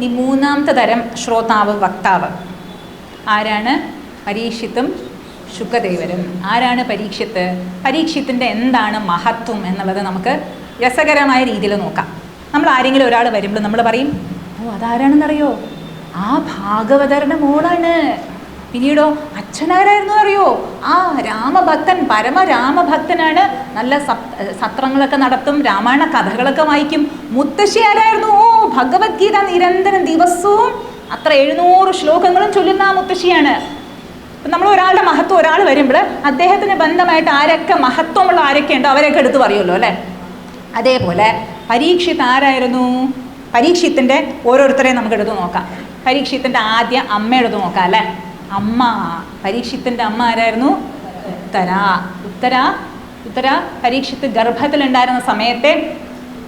ഇനി മൂന്നാമത്തെ തരം ശ്രോതാവ് വക്താവ്. ആരാണ്? പരീക്ഷിത്തും ശുക്കദേവരും. ആരാണ് പരീക്ഷിത്ത്? പരീക്ഷിത്തിന്റെ എന്താണ് മഹത്വം എന്നുള്ളത് നമുക്ക് രസകരമായ രീതിയിൽ നോക്കാം. നമ്മൾ ആരെങ്കിലും ഒരാൾ വരുമ്പോൾ നമ്മൾ പറയും ഓ അതാരാണെന്നറിയോ? ആ ഭാഗവതരുടെ മോളാണ്. പിന്നീടോ അച്ഛനാരായിരുന്നു അറിയോ? ആ രാമഭക്തൻ പരമരാമഭക്തനാണ്. നല്ല സത്- സത്രങ്ങളൊക്കെ നടത്തും രാമായണ കഥകളൊക്കെ വായിക്കും. മുത്തശ്ശി ആരായിരുന്നു? ഓ ഭഗവത്ഗീത നിരന്തരം ദിവസവും അത്ര എഴുന്നൂറ് ശ്ലോകങ്ങളും ചൊല്ലുന്ന ആ മുത്തശ്ശിയാണ്. നമ്മൾ ഒരാളുടെ മഹത്വം ഒരാൾ വരുമ്പോൾ അദ്ദേഹത്തിന് ബന്ധമായിട്ട് ആരൊക്കെ മഹത്വമുള്ള ആരൊക്കെ ഉണ്ടോ അവരൊക്കെ എടുത്ത് പറയുമല്ലോ അല്ലേ? അതേപോലെ പരീക്ഷിത് ആരായിരുന്നു? പരീക്ഷിത്തിന്റെ ഓരോരുത്തരെയും നമുക്ക് എടുത്ത് നോക്കാം. പരീക്ഷിത്തിന്റെ ആദ്യ അമ്മയെടുത്ത് നോക്കാം അല്ലേ? അമ്മ. പരീക്ഷിത്തിന്റെ അമ്മ ആരായിരുന്നു? ഉത്തര. ഉത്തര. ഉത്തര പരീക്ഷിത്ത് ഗർഭത്തിലുണ്ടായിരുന്ന സമയത്തെ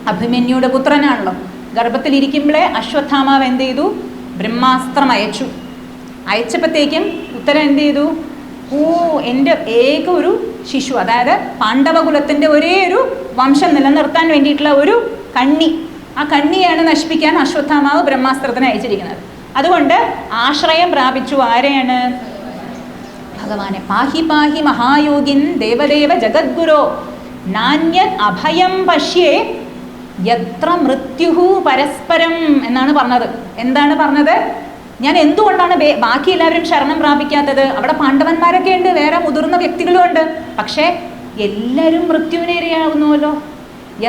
അഭിമന്യുടെ പുത്രനാണല്ലോ. ഗർഭത്തിലിരിക്കുമ്പോഴേ അശ്വത്ഥാമാവ് എന്ത് ചെയ്തു? ബ്രഹ്മാസ്ത്രം അയച്ചു. അയച്ചപ്പോഴത്തേക്കും ഉത്തരം എന്ത് ചെയ്തു? ഓ എന്റെ ഏക ഒരു ശിശു അതായത് പാണ്ഡവകുലത്തിന്റെ ഒരേ ഒരു വംശം നിലനിർത്താൻ വേണ്ടിയിട്ടുള്ള ഒരു കണ്ണി. ആ കണ്ണിയാണ് നശിപ്പിക്കാൻ അശ്വത്ഥാമാവ് ബ്രഹ്മാസ്ത്രത്തിന് അയച്ചിരിക്കുന്നത്. അതുകൊണ്ട് ആശ്രയം പ്രാപിച്ചു ആരെയാണ്? ഭഗവാനെ. പാഹി പാഹി മഹായോഗിൻ ദേവദേവ ജഗദ്ഗുരോ. നാന്യ അഭയം പശ്യേ യത്ര മൃത്യുഹു പരസ്പരം എന്നാണ് പറഞ്ഞത്. എന്താണ് പറഞ്ഞത്? ഞാൻ എന്തുകൊണ്ടാണ് ബാക്കി എല്ലാവരും ശരണം പ്രാപിക്കാത്തത്? അവിടെ പാണ്ഡവന്മാരൊക്കെ ഉണ്ട് വേറെ മുതിർന്ന വ്യക്തികളും ഉണ്ട്. പക്ഷേ എല്ലാവരും മൃത്യുവിനേരെയാവുന്നുവല്ലോ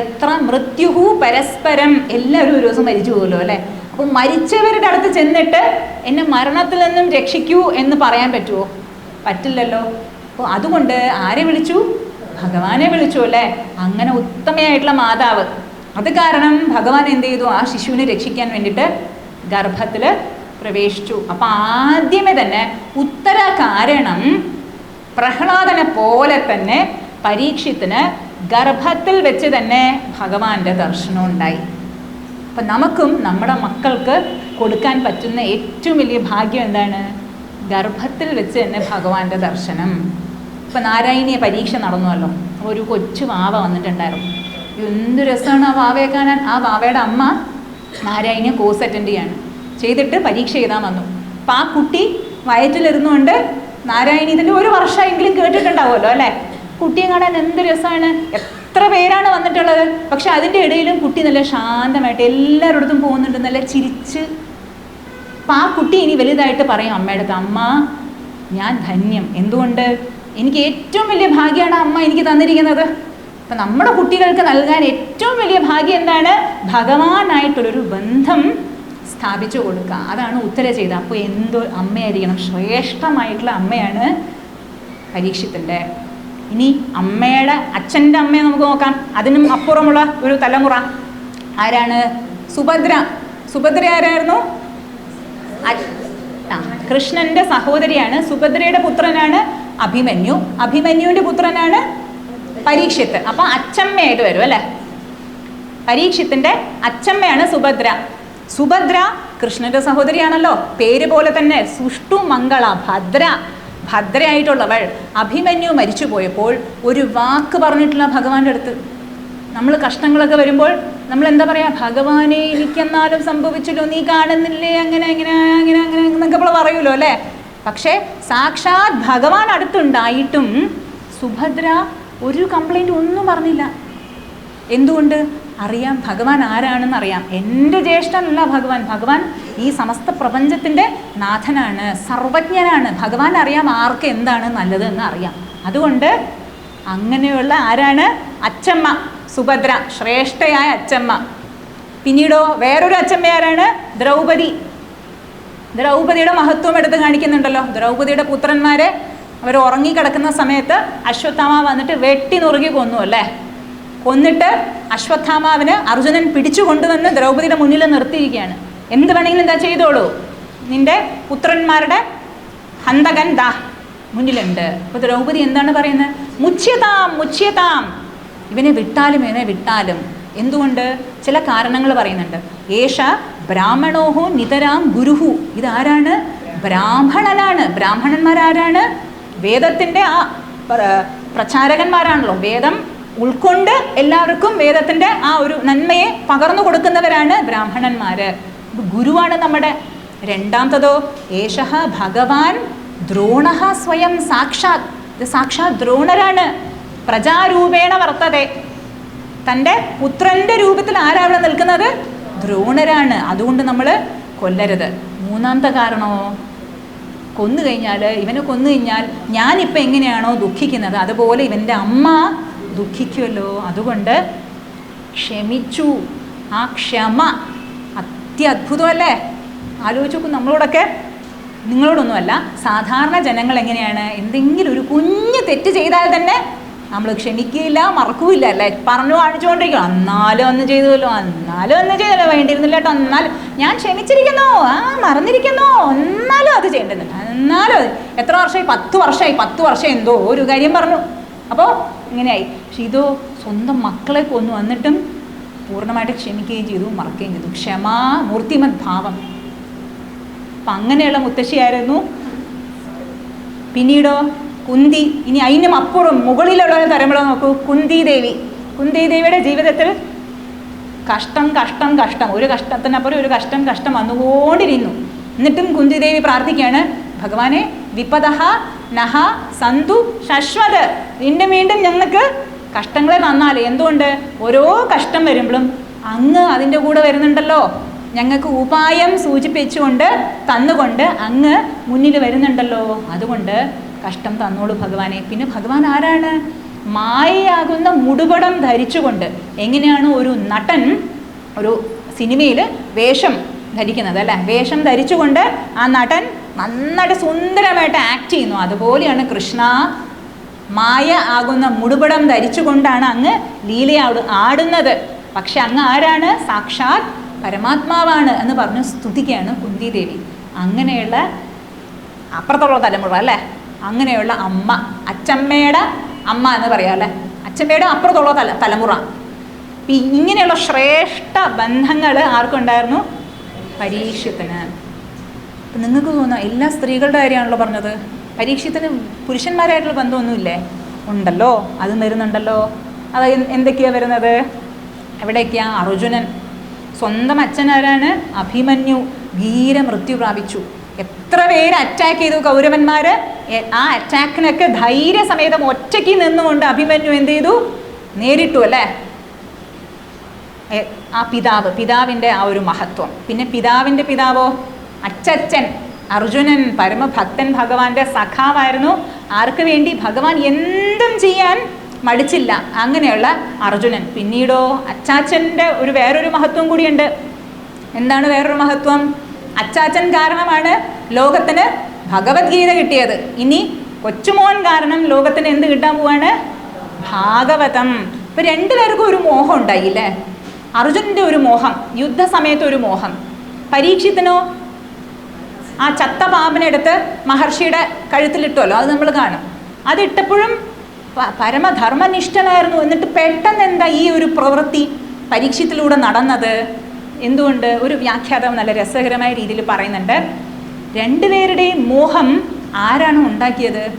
എത്ര മൃത്യുഹു പരസ്പരം എല്ലാവരും ഒരു ദിവസം മരിച്ചു പോകുമല്ലോ അല്ലേ? അപ്പം മരിച്ചവരുടെ അടുത്ത് ചെന്നിട്ട് എന്നെ മരണത്തിൽ നിന്നും രക്ഷിക്കൂ എന്ന് പറയാൻ പറ്റുമോ പറ്റില്ലല്ലോ. അപ്പോൾ അതുകൊണ്ട് ആരെ വിളിച്ചു? ഭഗവാനെ വിളിച്ചു അല്ലേ? അങ്ങനെ ഉത്തമയായിട്ടുള്ള മാതാവ്. അത് കാരണം ഭഗവാൻ എന്ത് ചെയ്തു? ആ ശിശുവിനെ രക്ഷിക്കാൻ വേണ്ടിയിട്ട് ഗർഭത്തിൽ പ്രവേശിച്ചു. അപ്പം ആദ്യമേ തന്നെ ഉത്തര കാരണം പ്രഹ്ലാദനെ പോലെ തന്നെ പരീക്ഷത്തിന് ഗർഭത്തിൽ വെച്ച് തന്നെ ഭഗവാന്റെ ദർശനം ഉണ്ടായി. അപ്പം നമുക്കും നമ്മുടെ മക്കൾക്ക് കൊടുക്കാൻ പറ്റുന്ന ഏറ്റവും വലിയ ഭാഗ്യം എന്താണ്? ഗർഭത്തിൽ വെച്ച് തന്നെ ഭഗവാന്റെ ദർശനം. ഇപ്പം നാരായണീയ പരീക്ഷ നടന്നുവല്ലോ. ഒരു കൊച്ചു വാവ വന്നിട്ടുണ്ടായിരുന്നു. എന്ത് രസമാണ് ആ വാവയെ കാണാൻ? ആ വാവയുടെ അമ്മ നാരായണിയെ കോഴ്സ് അറ്റൻഡ് ചെയ്യാണ്. ചെയ്തിട്ട് പരീക്ഷ എഴുതാൻ വന്നു. അപ്പം ആ കുട്ടി വയറ്റിലിരുന്നുകൊണ്ട് നാരായണി ഇതിന്റെ ഒരു വർഷമെങ്കിലും കേട്ടിട്ടുണ്ടാവുമല്ലോ അല്ലേ? കുട്ടിയെ കാണാൻ എന്ത് രസമാണ്? എത്ര പേരാണ് വന്നിട്ടുള്ളത്? പക്ഷെ അതിന്റെ ഇടയിലും കുട്ടി നല്ല ശാന്തമായിട്ട് എല്ലാവരുടെ പോകുന്നുണ്ട് നല്ല ചിരിച്ച്. അപ്പം ആ കുട്ടി ഇനി വലുതായിട്ട് പറയും അമ്മയുടെ അടുത്ത് അമ്മ ഞാൻ ധന്യം. എന്തുകൊണ്ട്? എനിക്ക് ഏറ്റവും വലിയ ഭാഗ്യമാണ് അമ്മ എനിക്ക് തന്നിരിക്കുന്നത്. അപ്പം നമ്മുടെ കുട്ടികൾക്ക് നൽകാൻ ഏറ്റവും വലിയ ഭാഗ്യം എന്താണ്? ഭഗവാനായിട്ടുള്ളൊരു ബന്ധം സ്ഥാപിച്ചു കൊടുക്കുക. അതാണ് ഉത്തര ചെയ്തത്. അപ്പോൾ എന്തോ അമ്മയായിരിക്കണം? ശ്രേഷ്ഠമായിട്ടുള്ള അമ്മയാണ് പരീക്ഷത്തിന്റെ. ഇനി അമ്മയുടെ അച്ഛന്റെ അമ്മയെ നമുക്ക് നോക്കാം. അതിനും അപ്പുറമുള്ള ഒരു തലമുറ. ആരാണ്? സുഭദ്ര. സുഭദ്ര ആരായിരുന്നു? കൃഷ്ണന്റെ സഹോദരിയാണ്. സുഭദ്രയുടെ പുത്രനാണ് അഭിമന്യു. അഭിമന്യുവിന്റെ പുത്രനാണ് പരീക്ഷിത്ത്. അപ്പൊ അച്ചമ്മയായിട്ട് വരും അല്ലേ? പരീക്ഷത്തിന്റെ അച്ചമ്മയാണ് സുഭദ്ര. സുഭദ്ര കൃഷ്ണന്റെ സഹോദരിയാണല്ലോ. പേര് പോലെ തന്നെ സുഷ്ടു മംഗള ഭദ്ര. ഭദ്രയായിട്ടുള്ളവൾ അഭിമന്യു മരിച്ചു പോയപ്പോൾ ഒരു വാക്ക് പറഞ്ഞിട്ടുള്ള ഭഗവാന്റെ അടുത്ത്. നമ്മൾ കഷ്ടങ്ങളൊക്കെ വരുമ്പോൾ നമ്മൾ എന്താ പറയാ ഭഗവാനെ എനിക്കെന്നാലും സംഭവിച്ചല്ലോ നീ കാണുന്നില്ലേ അങ്ങനെ അങ്ങനെ അങ്ങനെ അങ്ങനെ എന്നൊക്കെ നമ്മൾ പറയുമല്ലോ അല്ലേ? പക്ഷേ സാക്ഷാത് ഭഗവാൻ അടുത്തുണ്ടായിട്ടും സുഭദ്ര ഒരു കംപ്ലൈന്റ് ഒന്നും പറഞ്ഞില്ല. എന്തുകൊണ്ട്? അറിയാം ഭഗവാൻ ആരാണെന്ന് അറിയാം. എന്റെ ജ്യേഷ്ഠനല്ല ഭഗവാൻ. ഭഗവാൻ ഈ സമസ്ത പ്രപഞ്ചത്തിന്റെ നാഥനാണ് സർവജ്ഞനാണ്. ഭഗവാൻ അറിയാം ആർക്ക് എന്താണ് നല്ലത് എന്ന് അറിയാം. അതുകൊണ്ട് അങ്ങനെയുള്ള ആരാണ്? അച്ചമ്മ സുഭദ്ര ശ്രേഷ്ഠയായ അച്ചമ്മ. പിന്നീടോ വേറൊരു അച്ചമ്മ ആരാണ്? ദ്രൗപദി. ദ്രൗപദിയുടെ മഹത്വം എടുത്ത് കാണിക്കുന്നുണ്ടല്ലോ. ദ്രൗപദിയുടെ പുത്രന്മാരെ അവർ ഉറങ്ങിക്കിടക്കുന്ന സമയത്ത് അശ്വത്ഥാമ വന്നിട്ട് വെട്ടി നുറുകി കൊന്നു അല്ലേ? കൊന്നിട്ട് അശ്വത്ഥാമാവിന് അർജുനൻ പിടിച്ചു കൊണ്ടുവന്ന് ദ്രൗപതിയുടെ മുന്നിൽ നിർത്തിയിരിക്കുകയാണ്. എന്ത് വേണമെങ്കിലും എന്താ ചെയ്തോളൂ. നിന്റെ പുത്രന്മാരുടെ ഹന്തകൻ ദാ മുന്നിലുണ്ട്. അപ്പോൾ ദ്രൗപദി എന്താണ് പറയുന്നത്? മുച്യതാം മുച്യതാം ഇവനെ വിട്ടാലും ഇവനെ വിട്ടാലും. എന്തുകൊണ്ട്? ചില കാരണങ്ങൾ പറയുന്നുണ്ട്. ഏഷ ബ്രാഹ്മണോഹോ നിതരാം ഗുരുഹു. ഇതാരാണ്? ബ്രാഹ്മണനാണ്. ബ്രാഹ്മണന്മാരാരാണ്? വേദത്തിന്റെ ആ പ്രചാരകന്മാരാണല്ലോ. വേദം ഉൾക്കൊണ്ട് എല്ലാവർക്കും വേദത്തിന്റെ ആ ഒരു നന്മയെ പകർന്നു കൊടുക്കുന്നവരാണ് ബ്രാഹ്മണന്മാർ ഗുരുവാണ് നമ്മുടെ രണ്ടാമത്തതോ. ഏഷ ഭഗവാൻ ദ്രോണ സ്വയം സാക്ഷാത് ഇത് സാക്ഷാത് ദ്രോണരാണ്. പ്രജാരൂപേണ വർത്തതെ. തന്റെ പുത്രന്റെ രൂപത്തിൽ ആരാ അവിടെ നിൽക്കുന്നത്? ദ്രോണരാണ്. അതുകൊണ്ട് നമ്മൾ കൊല്ലരുത്. മൂന്നാമത്തെ കാരണമോ? കൊന്നു കഴിഞ്ഞാൽ ഇവനെ കൊന്നു കഴിഞ്ഞാൽ ഞാനിപ്പോൾ എങ്ങനെയാണോ ദുഃഖിക്കുന്നത്? അതുപോലെ ഇവന്റെ അമ്മ ദുഃഖിക്കുമല്ലോ അതുകൊണ്ട് ക്ഷമിച്ചു. ആ ക്ഷമ അത്യത്ഭുതമല്ലേ? ആലോചിച്ച് നോക്കൂ നമ്മളോടൊക്കെ. നിങ്ങളോടൊന്നുമല്ല സാധാരണ ജനങ്ങൾ എങ്ങനെയാണ്? എന്തെങ്കിലും ഒരു കുഞ്ഞ് തെറ്റ് ചെയ്താൽ തന്നെ നമ്മൾ ക്ഷമിക്കുകയില്ല മറക്കുകയില്ല അല്ലേ? പറഞ്ഞു കാണിച്ചുകൊണ്ടിരിക്കും എന്നാലും ഒന്ന് ചെയ്തല്ലോ എന്നാലും ഒന്ന് ചെയ്തല്ലോ. വേണ്ടിയിരുന്നില്ല കേട്ടോ എന്നാലും. ഞാൻ ക്ഷമിച്ചിരിക്കുന്നു. ആ മറന്നിരിക്കുന്നു. എന്നാലും അത് ചെയ്യേണ്ടതുണ്ട് എന്നാലും എത്ര വർഷമായി? പത്ത് വർഷമായി. പത്ത് വർഷം എന്തോ ഒരു കാര്യം പറഞ്ഞു. അപ്പോൾ ഇങ്ങനെയായി. പക്ഷെ ഇതോ സ്വന്തം മക്കളെ കൊന്നു വന്നിട്ടും പൂർണമായിട്ട് ക്ഷമിക്കുകയും ചെയ്തു മറക്കുകയും ചെയ്തു. ക്ഷമാ മൂർത്തിമത് ഭാവം. അപ്പം അങ്ങനെയുള്ള മുത്തശ്ശിയായിരുന്നു. പിന്നീടോ? കുന്തി ഇനി അതിനും അപ്പുറം മുകളിലുള്ള തരമുള്ള നോക്കൂ. കുന്തി ദേവി കുന്തി ദേവിയുടെ ജീവിതത്തിൽ കഷ്ടം കഷ്ടം കഷ്ടം ഒരു കഷ്ടത്തിനപ്പുറം ഒരു കഷ്ടം കഷ്ടം വന്നുകൊണ്ടിരുന്നു. എന്നിട്ടും കുന്തി ദേവി പ്രാർത്ഥിക്കുകയാണ് ഭഗവാനെ വിപദഹ നഹ സന്തു ശശ്വത് വീണ്ടും വീണ്ടും ഞങ്ങൾക്ക് കഷ്ടങ്ങളെ തന്നാൽ എന്തുകൊണ്ട്? ഓരോ കഷ്ടം വരുമ്പോഴും അങ്ങ് അതിന്റെ കൂടെ വരുന്നുണ്ടല്ലോ. ഞങ്ങൾക്ക് ഉപായം സൂചിപ്പിച്ചുകൊണ്ട് തന്നുകൊണ്ട് അങ്ങ് മുന്നിൽ വരുന്നുണ്ടല്ലോ. അതുകൊണ്ട് കഷ്ടം തന്നോളൂ ഭഗവാനെ. പിന്നെ ഭഗവാൻ ആരാണ്? മായയാകുന്ന മുടുപടം ധരിച്ചുകൊണ്ട് എങ്ങനെയാണ് ഒരു നടൻ ഒരു സിനിമയിൽ വേഷം ധരിക്കുന്നത് അല്ലേ? വേഷം ധരിച്ചുകൊണ്ട് ആ നടൻ നന്നായിട്ട് സുന്ദരമായിട്ട് ആക്ട് ചെയ്യുന്നു. അതുപോലെയാണ് കൃഷ്ണ മായ ആകുന്ന മുടുപടം ധരിച്ചുകൊണ്ടാണ് അങ്ങ് ലീലയാട് ആടുന്നത്. പക്ഷെ അങ്ങ് ആരാണ്? സാക്ഷാത് പരമാത്മാവാണ് എന്ന് പറഞ്ഞ് സ്തുതിക്കുകയാണ് കുന്തിദേവി അങ്ങനെയുള്ള അപ്പുറത്തുള്ള തലമുറ അല്ലേ? അങ്ങനെയുള്ള അമ്മ അച്ചമ്മയുടെ അമ്മ എന്ന് പറയാം അല്ലേ? അച്ചമ്മയുടെ അപ്പുറത്തുള്ള തല തലമുറ. ഇങ്ങനെയുള്ള ശ്രേഷ്ഠ ബന്ധങ്ങൾ ആർക്കുണ്ടായിരുന്നു? പരീക്ഷത്തിന്. അപ്പം നിങ്ങൾക്ക് തോന്നുന്നു എല്ലാ സ്ത്രീകളുടെ കാര്യമാണല്ലോ പറഞ്ഞത്. പരീക്ഷത്തിന് പുരുഷന്മാരായിട്ടുള്ള ബന്ധമൊന്നുമില്ലേ? ഉണ്ടല്ലോ അതും വരുന്നുണ്ടല്ലോ. അത് എന്ത് എന്തൊക്കെയാണ് വരുന്നത്? എവിടേക്കാ അർജുനൻ. സ്വന്തം അച്ഛനാരാണ്? അഭിമന്യു. ധീര മൃത്യു പ്രാപിച്ചു. എത്ര പേര് അറ്റാക്ക് ചെയ്തു കൗരവന്മാർ ആ അറ്റാക്കിനൊക്കെ ധൈര്യസമേതം ഒറ്റയ്ക്ക് നിന്നുകൊണ്ട് അഭിമന്യു എന്ത് ചെയ്തു? നേരിട്ടു അല്ലേ? ആ പിതാവ് പിതാവിന്റെ ആ ഒരു മഹത്വം. പിന്നെ പിതാവിന്റെ പിതാവോ? അച്ചച്ചൻ അർജുനൻ പരമഭക്തൻ ഭഗവാന്റെ സഖാവായിരുന്നു. ആർക്ക് വേണ്ടി? ഭഗവാൻ എന്തും ചെയ്യാൻ മടിച്ചില്ല. അങ്ങനെയുള്ള അർജുനൻ. പിന്നീടോ അച്ചാച്ചന്റെ ഒരു വേറൊരു മഹത്വം കൂടിയുണ്ട്. എന്താണ് വേറൊരു മഹത്വം? അച്ചാച്ചൻ കാരണമാണ് ലോകത്തിന് ഭഗവത്ഗീത കിട്ടിയത്. ഇനി കൊച്ചുമോൻ കാരണം ലോകത്തിന് എന്ത് കിട്ടാൻ പോവാണ്? ഭാഗവതം. ഇപ്പൊ രണ്ടുപേർക്കും ഒരു മോഹം ഉണ്ടായില്ലേ? അർജുനന്റെ ഒരു മോഹം യുദ്ധസമയത്ത് ഒരു മോഹം. പരീക്ഷത്തിനോ ആ ചത്ത പാമ്പിനെടുത്ത് മഹർഷിയുടെ കഴുത്തിലിട്ടുമല്ലോ അത് നമ്മൾ കാണും. അതിട്ടപ്പോഴും പരമധർമ്മനിഷ്ഠനായിരുന്നു. എന്നിട്ട് പെട്ടെന്ന് എന്താ ഈ ഒരു പ്രവൃത്തി പരീക്ഷത്തിലൂടെ നടന്നത്? എന്തുകൊണ്ട് ഒരു വ്യാഖ്യാതാവ് നല്ല രസകരമായ രീതിയിൽ പറയുന്നുണ്ട് രണ്ടുപേരുടെയും മോഹം ആരാണ് ഉണ്ടാക്കിയത്?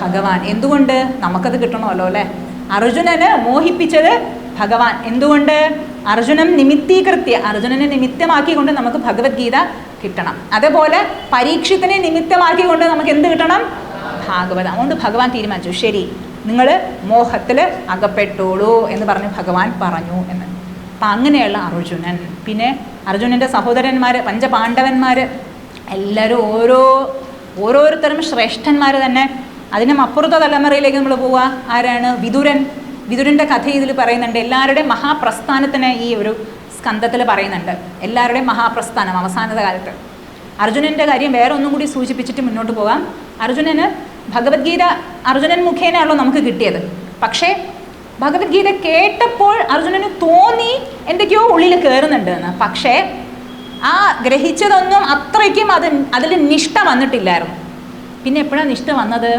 ഭഗവാൻ. എന്തുകൊണ്ട്? നമുക്കത് കിട്ടണമല്ലോ അല്ലേ? അർജുനന് മോഹിപ്പിച്ചത് ഭഗവാൻ. എന്തുകൊണ്ട്? അർജുനം നിമിത്തീകൃത്യ അർജുനനെ നിമിത്തമാക്കിക്കൊണ്ട് നമുക്ക് ഭഗവത്ഗീത കിട്ടണം. അതുപോലെ പരീക്ഷത്തിനെ നിമിത്തമാക്കിക്കൊണ്ട് നമുക്ക് എന്ത് കിട്ടണം? ഭാഗവതം. അതുകൊണ്ട് ഭഗവാൻ തീരുമാനിച്ചു. ശരി നിങ്ങൾ മോഹത്തിൽ അകപ്പെട്ടോളൂ എന്ന് പറഞ്ഞ് ഭഗവാൻ പറഞ്ഞു എന്ന്. അപ്പം അങ്ങനെയുള്ള അർജുനൻ. പിന്നെ അർജുനന്റെ സഹോദരന്മാർ പഞ്ചപാണ്ഡവന്മാർ എല്ലാവരും ഓരോ ഓരോരുത്തരും ശ്രേഷ്ഠന്മാർ തന്നെ. അതിനും അപ്പുറത്തെ തലമുറയിലേക്ക് നമ്മൾ പോവുക ആരാണ്? വിതുരൻ വിതുരന്റെ കഥ ഇതിൽ പറയുന്നുണ്ട്. എല്ലാവരുടെയും മഹാപ്രസ്ഥാനത്തിന് ഈ ഒരു സ്കന്ധത്തിൽ പറയുന്നുണ്ട്. എല്ലാവരുടെയും മഹാപ്രസ്ഥാനം അവസാനത്തെ കാലത്ത്. അർജുനന്റെ കാര്യം വേറെ ഒന്നും കൂടി സൂചിപ്പിച്ചിട്ട് മുന്നോട്ട് പോകാം അർജുനന് ഭഗവത്ഗീത അർജുനൻ മുഖേനയാണല്ലോ നമുക്ക് കിട്ടിയത്. പക്ഷേ ഭഗവത്ഗീത കേട്ടപ്പോൾ അർജുനന് തോന്നി എന്തൊക്കെയോ ഉള്ളിൽ കയറുന്നുണ്ട് എന്ന് പക്ഷേ ആ ഗ്രഹിച്ചതൊന്നും അത്രയ്ക്കും അത് അതിൽ നിഷ്ഠ വന്നിട്ടില്ലായിരുന്നു. പിന്നെ എപ്പോഴാണ് നിഷ്ഠ വന്നത്?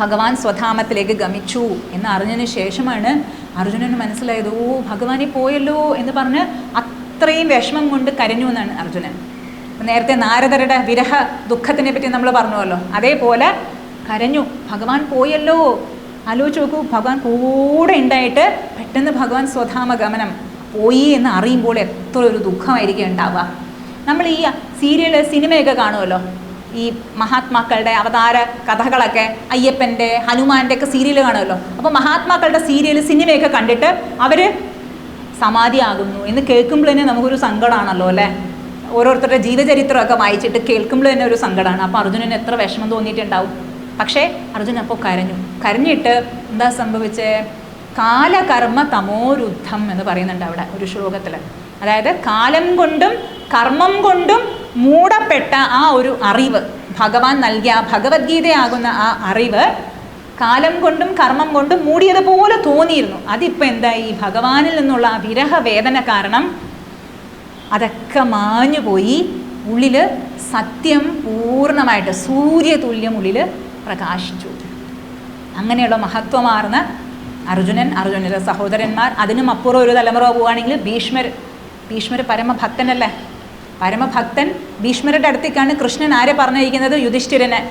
ഭഗവാൻ സ്വധാമത്തിലേക്ക് ഗമിച്ചു എന്ന് അറിഞ്ഞതിന് ശേഷമാണ് അർജുനന് മനസ്സിലായത് ഓ ഭഗവാനെ പോയല്ലോ എന്ന് പറഞ്ഞ് അത്രയും വിഷമം കൊണ്ട് കരഞ്ഞു എന്നാണ് അർജുനൻ. നേരത്തെ നാരദരുടെ വിരഹ ദുഃഖത്തിനെ പറ്റി നമ്മൾ പറഞ്ഞുവല്ലോ. അതേപോലെ കരഞ്ഞു ഭഗവാൻ പോയല്ലോ ആലോചിച്ച് നോക്കൂ ഭഗവാൻ കൂടെ ഉണ്ടായിട്ട് പെട്ടെന്ന് ഭഗവാൻ സ്വധാമ ഗമനം പോയി എന്ന് അറിയുമ്പോൾ എത്ര ഒരു ദുഃഖമായിരിക്കും ഉണ്ടാവുക. നമ്മൾ ഈ സീരിയൽ സിനിമയൊക്കെ കാണുമല്ലോ. ഈ മഹാത്മാക്കളുടെ അവതാര കഥകളൊക്കെ അയ്യപ്പന്റെ ഹനുമാന്റെ ഒക്കെ സീരിയൽ കാണുമല്ലോ. അപ്പോൾ മഹാത്മാക്കളുടെ സീരിയൽ സിനിമയൊക്കെ കണ്ടിട്ട് അവർ സമാധിയാകുന്നു എന്ന് കേൾക്കുമ്പോൾ തന്നെ നമുക്കൊരു സങ്കടമാണല്ലോ അല്ലേ? ഓരോരുത്തരുടെ ജീവചരിത്രമൊക്കെ വായിച്ചിട്ട് കേൾക്കുമ്പോൾ തന്നെ ഒരു സങ്കടമാണ് അപ്പോൾ അർജുനന് എത്ര വിഷമം തോന്നിയിട്ടുണ്ടാവും? പക്ഷേ അർജുൻ അപ്പോൾ കരഞ്ഞു. കരഞ്ഞിട്ട് എന്താ സംഭവിച്ചേ? കാലകർമ്മ തമോരുദ്ധം എന്ന് പറയുന്നുണ്ട് അവിടെ ഒരു ശ്ലോകത്തിൽ അതായത് കാലം കൊണ്ടും കർമ്മം കൊണ്ടും മൂടപ്പെട്ട ആ ഒരു അറിവ് ഭഗവാൻ നൽകിയ ഭഗവത്ഗീതയാകുന്ന ആ അറിവ് കാലം കൊണ്ടും കർമ്മം കൊണ്ടും മൂടിയതുപോലെ തോന്നിയിരുന്നു. അതിപ്പോൾ എന്തായി? ഭഗവാനിൽ നിന്നുള്ള ആ വിരഹ വേദന കാരണം അതൊക്കെ മാഞ്ഞുപോയി. ഉള്ളിൽ സത്യം പൂർണമായിട്ട് സൂര്യതുല്യം ഉള്ളിൽ പ്രകാശിച്ചു. അങ്ങനെയുള്ള മഹത്വമാർന്ന അർജുനൻ അർജുനന്റെ സഹോദരന്മാർ അതിനും അപ്പുറം ഒരു തലമുറ പോവുകയാണെങ്കിൽ ഭീഷ്മർ ഭീഷ്മർ പരമഭക്തനല്ലേ. പരമഭക്തൻ ഭീഷ്മരുടെ അടുത്തേക്കാണ് കൃഷ്ണൻ ആരെ പറഞ്ഞിരിക്കുന്നത് യുധിഷ്ഠിരനെ.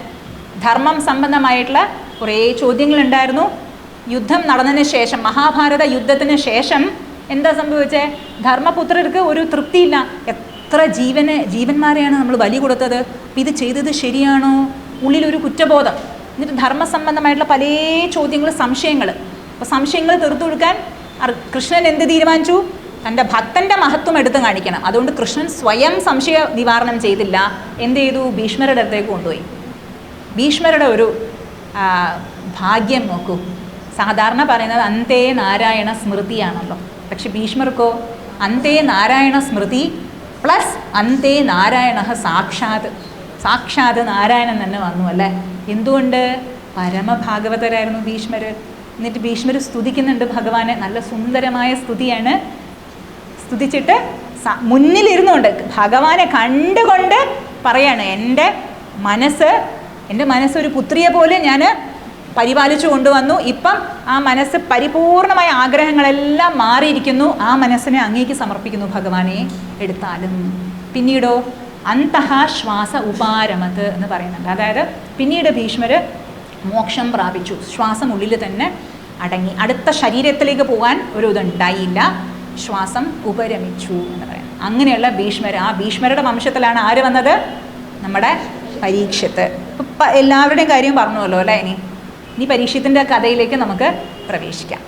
ധർമ്മം സംബന്ധമായിട്ടുള്ള കുറേ ചോദ്യങ്ങളുണ്ടായിരുന്നു. യുദ്ധം നടന്നതിന് ശേഷം മഹാഭാരത യുദ്ധത്തിന് ശേഷം എന്താ സംഭവിച്ചേ? ധർമ്മപുത്രർക്ക് ഒരു തൃപ്തിയില്ല. എത്ര ജീവന് ജീവന്മാരെയാണ് നമ്മൾ ബലി കൊടുത്തത്? ഇത് ചെയ്തത് ശരിയാണോ? ഉള്ളിലൊരു കുറ്റബോധം. എന്നിട്ട് ധർമ്മസംബന്ധമായിട്ടുള്ള പല ചോദ്യങ്ങൾ സംശയങ്ങൾ അപ്പോൾ സംശയങ്ങൾ തീർത്തു കൊടുക്കാൻ കൃഷ്ണൻ എന്ത് തീരുമാനിച്ചു? തന്റെ ഭക്തന്റെ മഹത്വം എടുത്തു കാണിക്കണം. അതുകൊണ്ട് കൃഷ്ണൻ സ്വയം സംശയ നിവാരണം ചെയ്തില്ല. എന്ത് ചെയ്തു? ഭീഷ്മരുടെ അടുത്തേക്ക് കൊണ്ടുപോയി. ഭീഷ്മരുടെ ഒരു ഭാഗ്യം നോക്കൂ. സാധാരണ പറയുന്നത് അന്തേ നാരായണ സ്മൃതിയാണല്ലോ. പക്ഷെ ഭീഷ്മർക്കോ അന്തേ നാരായണ സ്മൃതി പ്ലസ് അന്തേ നാരായണ സാക്ഷാത്. സാക്ഷാത് നാരായണൻ തന്നെ വന്നു അല്ലേ? എന്തുകൊണ്ട് പരമഭാഗവതരായിരുന്നു ഭീഷ്മർ എന്നിട്ട് ഭീഷ്മർ സ്തുതിക്കുന്നുണ്ട് ഭഗവാനെ. നല്ല സുന്ദരമായ സ്തുതിയാണ് സ്തുതിച്ചിട്ട് മുന്നിലിരുന്നുകൊണ്ട് ഭഗവാനെ കണ്ടുകൊണ്ട് പറയാണ് എന്റെ മനസ്സ് എന്റെ മനസ്സൊരു പുത്രിയെ പോലെ ഞാൻ പരിപാലിച്ചു കൊണ്ടുവന്നു. ഇപ്പം ആ മനസ്സ് പരിപൂർണമായ ആഗ്രഹങ്ങളെല്ലാം മാറിയിരിക്കുന്നു. ആ മനസ്സിനെ അങ്ങേക്ക് സമർപ്പിക്കുന്നു ഭഗവാനെ എടുത്താലും. പിന്നീടോ? അന്തഹ ശ്വാസ ഉപാരമത് എന്ന് പറയുന്നുണ്ട്. അതായത് പിന്നീട് ഭീഷ്മർ മോക്ഷം പ്രാപിച്ചു. ശ്വാസം ഉള്ളിൽ തന്നെ അടങ്ങി. അടുത്ത ശരീരത്തിലേക്ക് പോകാൻ ഒരു ഇതുണ്ടായില്ല. ശ്വാസം ഉപരമിച്ചു എന്ന് പറയാം അങ്ങനെയുള്ള ഭീഷ്മർ ആ ഭീഷ്മരുടെ വംശത്തിലാണ് ആര് വന്നത്? നമ്മുടെ പരീക്ഷത്ത്. ഇപ്പം എല്ലാവരുടെയും കാര്യം പറഞ്ഞുവല്ലോ അല്ലേ ഇനി? ഇനി പരീക്ഷത്തിന്റെ കഥയിലേക്ക് നമുക്ക് പ്രവേശിക്കാം.